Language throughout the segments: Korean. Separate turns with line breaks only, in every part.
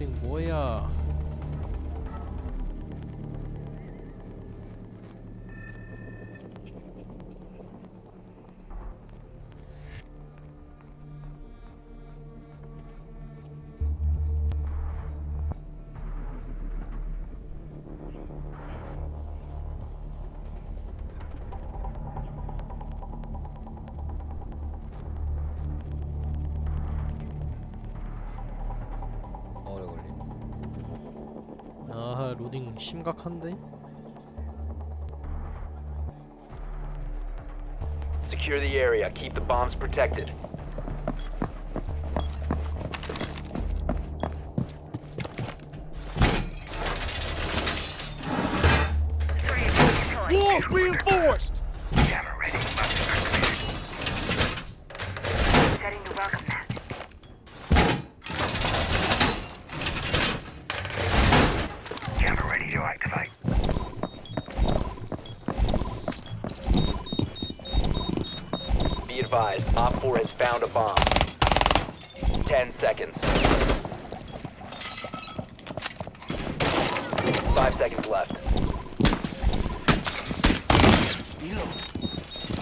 뭐 딩 뭐야 심각한데?
Secure the area. Keep the bombs protected. Op 4 has found a bomb. 10 seconds. 5 seconds left.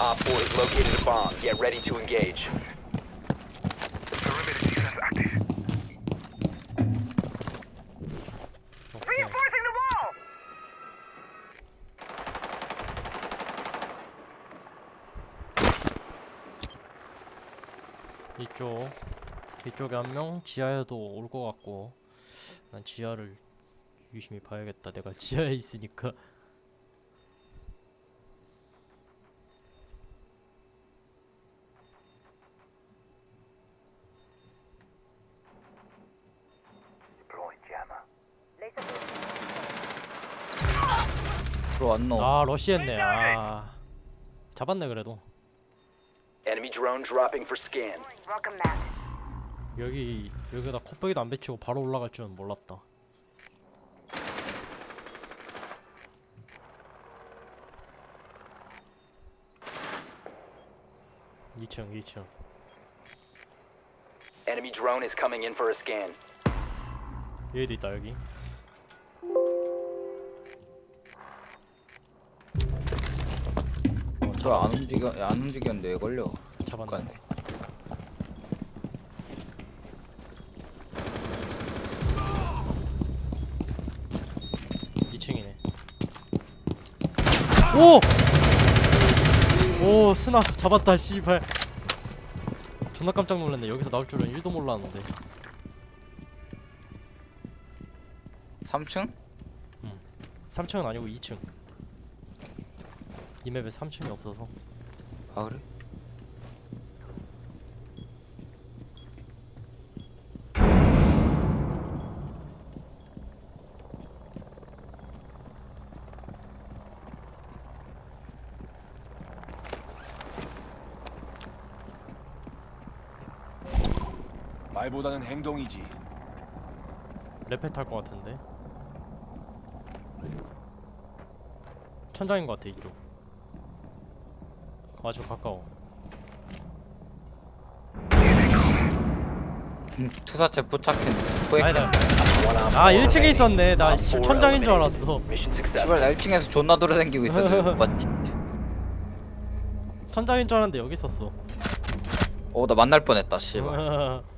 Op 4 has located a bomb. Get ready to engage.
이쪽에 한 명 지하에도 올 것 같고 난 지하를 유심히 봐야겠다. 내가 지하에 있으니까.
들어왔노.
아 러시했네. 아 잡았네 그래도.
Enemy drone dropping for scan.
Welcome mat.
여기 여기다 콧배기도 안 배치고 바로 올라갈 줄은 몰랐다. 이층 이층
Enemy drone is coming in for a scan.
여기도 있다 여기.
저안 움직여 안 움직였는데 왜 걸려?
잡았네.
잠깐.
이층이네 오! 오 스나 잡았다 씨발. 존나 깜짝 놀랐네. 여기서 나올 줄은 1도 몰랐는데.
3층?
3층은 아니고 2층. 이 맵에 3층이 없어서.
아 그래?
말보다는 행동이지.
레페 탈것 같은데. 천장인 것 같아 이쪽. 아주 가까워.
음, 투사체 포착했네.
아니다.
아4
1층에
remaining.
있었네. 나 씨,
4
천장인 줄. 알았어.
Successful.
나 1층에서 존나 돌아다니고 못 봤지.
천장인 줄 알았는데 여기 있었어.
어나 만날 뻔했다 씨발.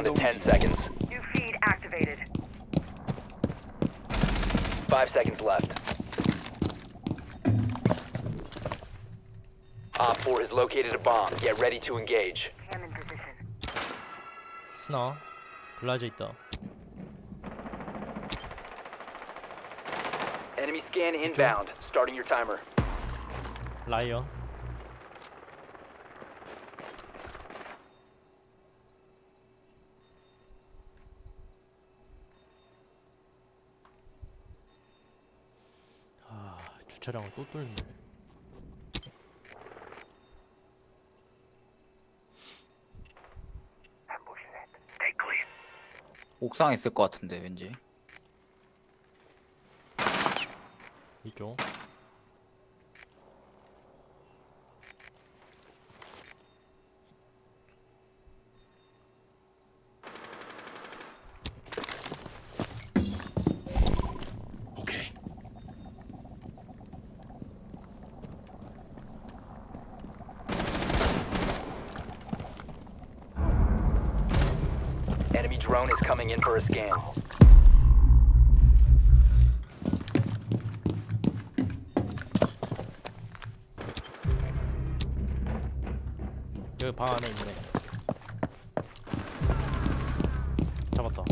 Down to 10
행동이지.
seconds.
New feed activated.
5 seconds left. Op 4 has located a bomb. Get ready to engage.
Cam in position.
스나 글라즈 있다
Enemy scan inbound. Starting your timer.
라이언 주차장을 또 뚫네.
옥상에 있을 것 같은데 왠지.
이쪽
drone is coming in for a scan.
여기 방 안에 있네 잡았다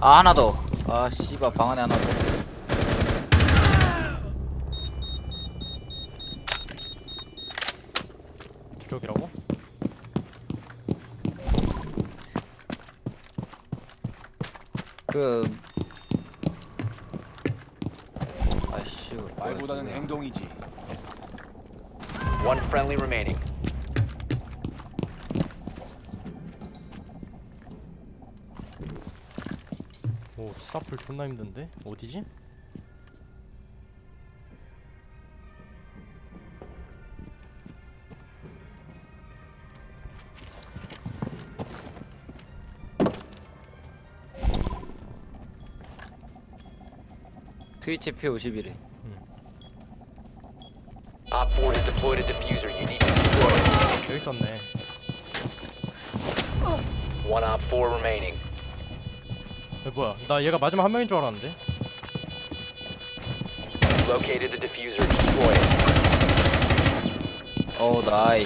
아 하나 더. 아 씨발 방 안에 하나 더.
저쪽이라고?
그 아씨
말보다는 행동이지.
One friendly remaining.
오 사플 존나 힘든데? 어디지?
트위치 P51에
Op 4 has deployed a diffuser. You need to destroy it.
여기 있었네
One Op 4 remaining.
에 뭐야 나 얘가 마지막 한 명인 줄 알았는데
Located the diffuser. Destroy it.
어 나이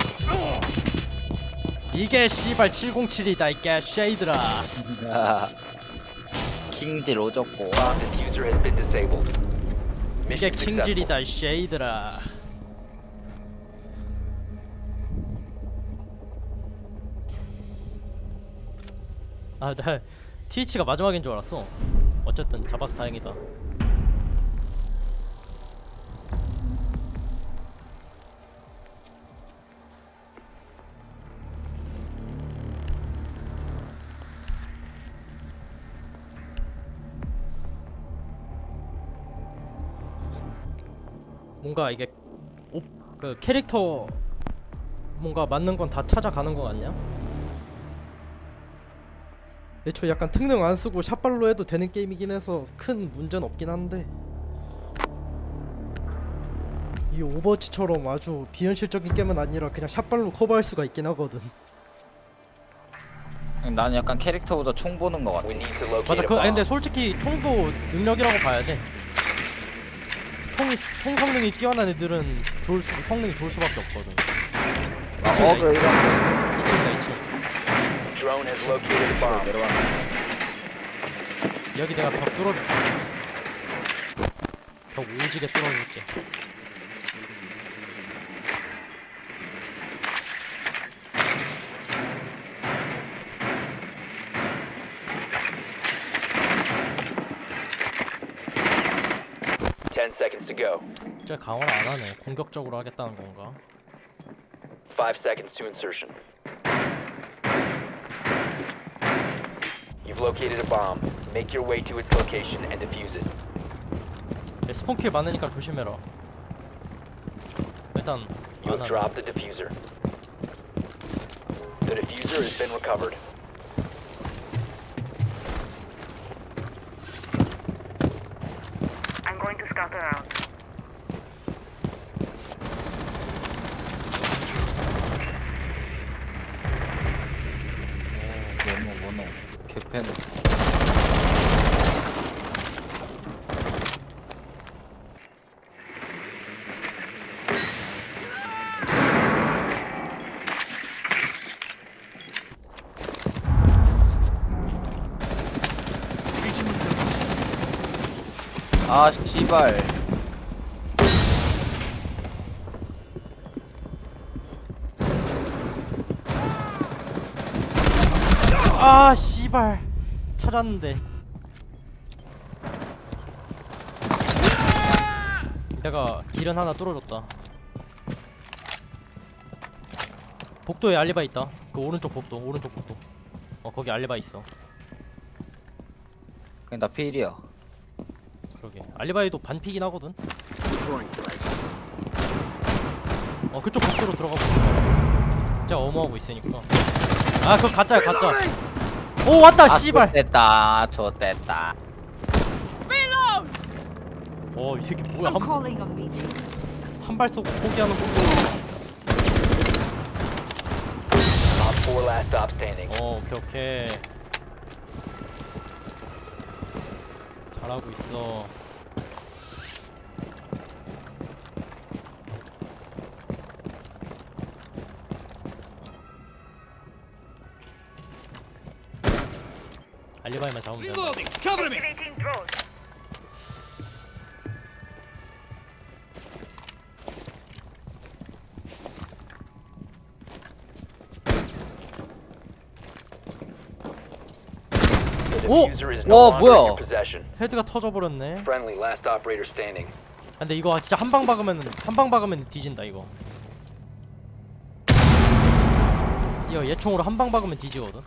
이게 씨발 707이다 이게 쉐이드라
아, 킹질 오졌고
has been disabled.
이게
Mission successful.
킹질이다 쉐이드라 아나 트위치가 마지막인 줄 알았어 어쨌든 잡아서 다행이다 뭔가 이게 옷, 그 캐릭터 뭔가 맞는 건 다 찾아가는 거 같냐? 애초에 약간 특능 안 쓰고 샷발로 해도 되는 게임이긴 해서 큰 문제는 없긴 한데 이 오버워치처럼 아주 비현실적인 게임은 아니라 그냥 샷발로 커버할 수가 있긴 하거든
나는 약간 캐릭터보다 총 보는 것 같아
맞아 그 아니, 근데. 솔직히 총도 능력이라고 봐야 돼 총이 총 성능이 뛰어난 애들은 좋을 수, 성능이 좋을 수밖에 없거든.
아, 어그 이런 거.
2층이다 2층.
Drone has located a bomb.
내려가는
여기 내가 벽 뚫어줄게. 벽 오지게 뚫어줄게
Ten seconds to
진짜 강화를 안 하네 공격적으로 하겠다는 건가
Five seconds to insertion. You've located a bomb. Make your way to its location and defuse it.
야, 스폰킬 많으니까 조심해라 일단
You
안 하네
dropped the diffuser. diffuser has been recovered.
I'm going to scout around.
뭐노 뭐노 개패는 아 씨발.
아 씨발 찾았는데. 내가 길은 하나 뚫어줬다. 복도에 알리바 있다. 그 오른쪽 복도 오른쪽 복도. 어 거기 알리바 있어.
그냥 나 필이야.
그러게. 알리바이도 반피긴 하거든. 어 그쪽 복도로 들어가고 있어. 진짜 어마하고 있으니까. 아 그거 가짜야 가짜 오 왔다
아
씨발.
됐다 좋됐다.
어이 새끼 뭐야?
I'm
한
calling a meeting.
한발 쏘고 포기하는 거
Op 4 last stop standing.
어 오케이 오케이. 잘하고 있어 알리바이만 잡으면 된다
Activating drone.
The
Oh!
diffuser is no
Oh,
longer in your
뭐야?
possession.
헤드가 터져버렸네
Friendly last operator standing.
근데 이거 진짜 한 방 박으면 한 방 박으면 뒤진다 이거 이거 얘총으로 한 방 박으면 뒤지거든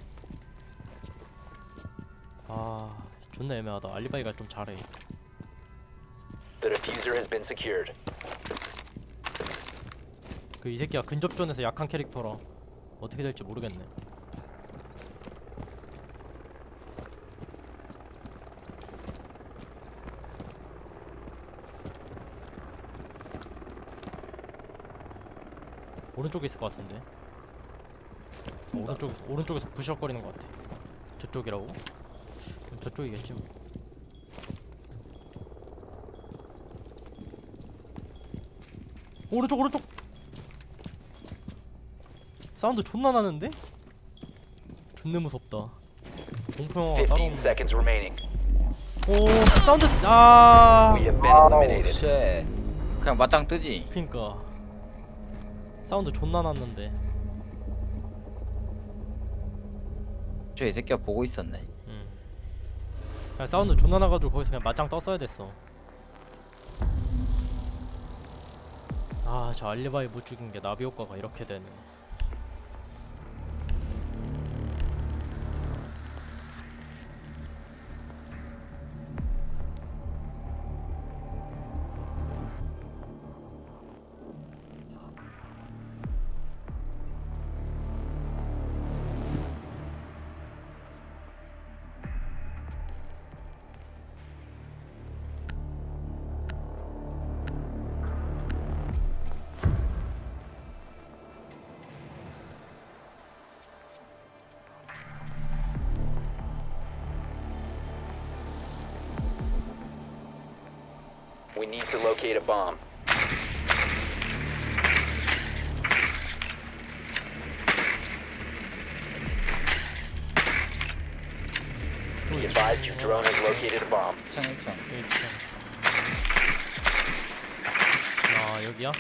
존나 애매하다 알리바이가 좀 잘해
The diffuser has been secured.
그 이 새끼가 근접전에서 약한 캐릭터라 어떻게 될지 모르겠네. 오른쪽에 있을 것 같은데. 어, 오른쪽 오른쪽에서 부시럭거리는 것 같아. 저쪽이라고? 그럼 저쪽이겠지 뭐. 오른쪽 오른쪽 사운드 존나 나는데? 존나 무섭다 공포 영화가 따로
15
없네
seconds remaining.
오 사운드 아
We have been
아우
eliminated.
쉣 그냥 맞짱 뜨지
그니까 사운드 존나 났는데
저 이 새끼가 보고 있었네
음. 그냥 사운드 존나 나가지고 거기서 그냥 맞짱 떴어야 됐어. 아 저 알리바이 못 죽인 게 나비 효과가 이렇게 되네
We need to locate a bomb. Be advised your drone has located a bomb.
1층 1층
1층 아 여기야?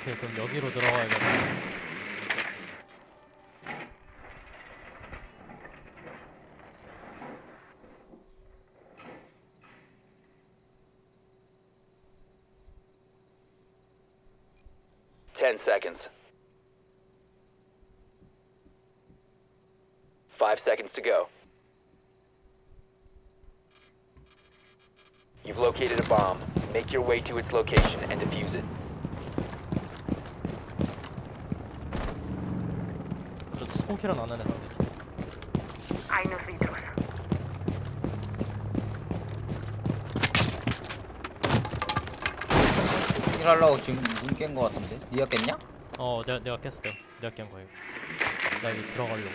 오케이 그럼 여기로 들어가야겠다
Ten seconds. Five seconds to go. You've located a bomb. Make your way to its location and defuse it.
총킬은 안 하네 상대 팀.
I know
일하려고 지금 눈깬거 같은데? 니가 깼냐?
어 내가 내가 깼어 내가 내가 깬 이거. 나 이거 들어가려고.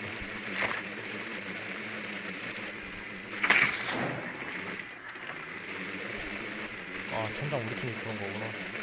아 천장 우리 팀이 그런 거구나.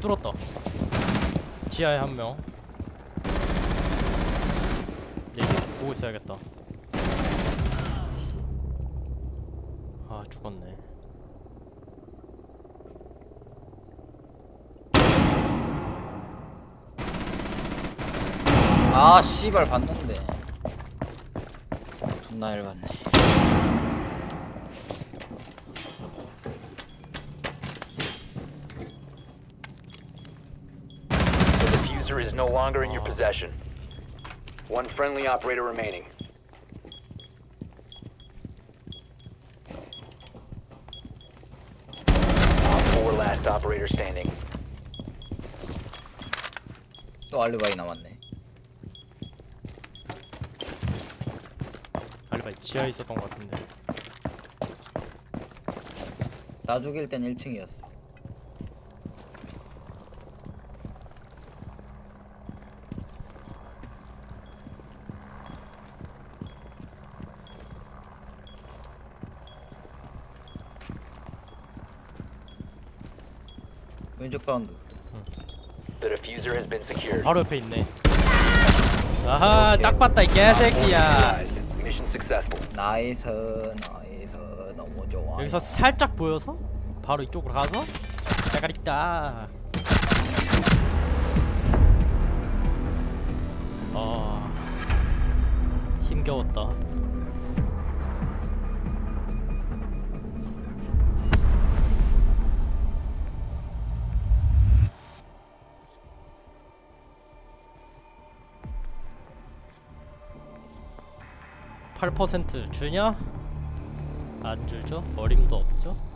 뚫었다. 지하에 한 명. 네, 이제 보고 있어야겠다. 아 죽었네.
아 씨발 봤는데 존나 열받네
no longer in your possession. One friendly operator remaining. Op four last operator standing.
또 알리바이 남았네
알리바이 지하에 있었던 것 같은데.
나 죽일 땐 1층이었어 왼쪽 사운드
The diffuser has been secured.
바로 옆에 있네. 아하 딱 봤다 이 개새끼야.
Mission successful.
나이스 나이스 너무 좋아
여기서 살짝 보여서 바로 이쪽으로 가서 대가리 딱. 아 힘겨웠다. (8% 주냐) 안 주죠? 어림도 없죠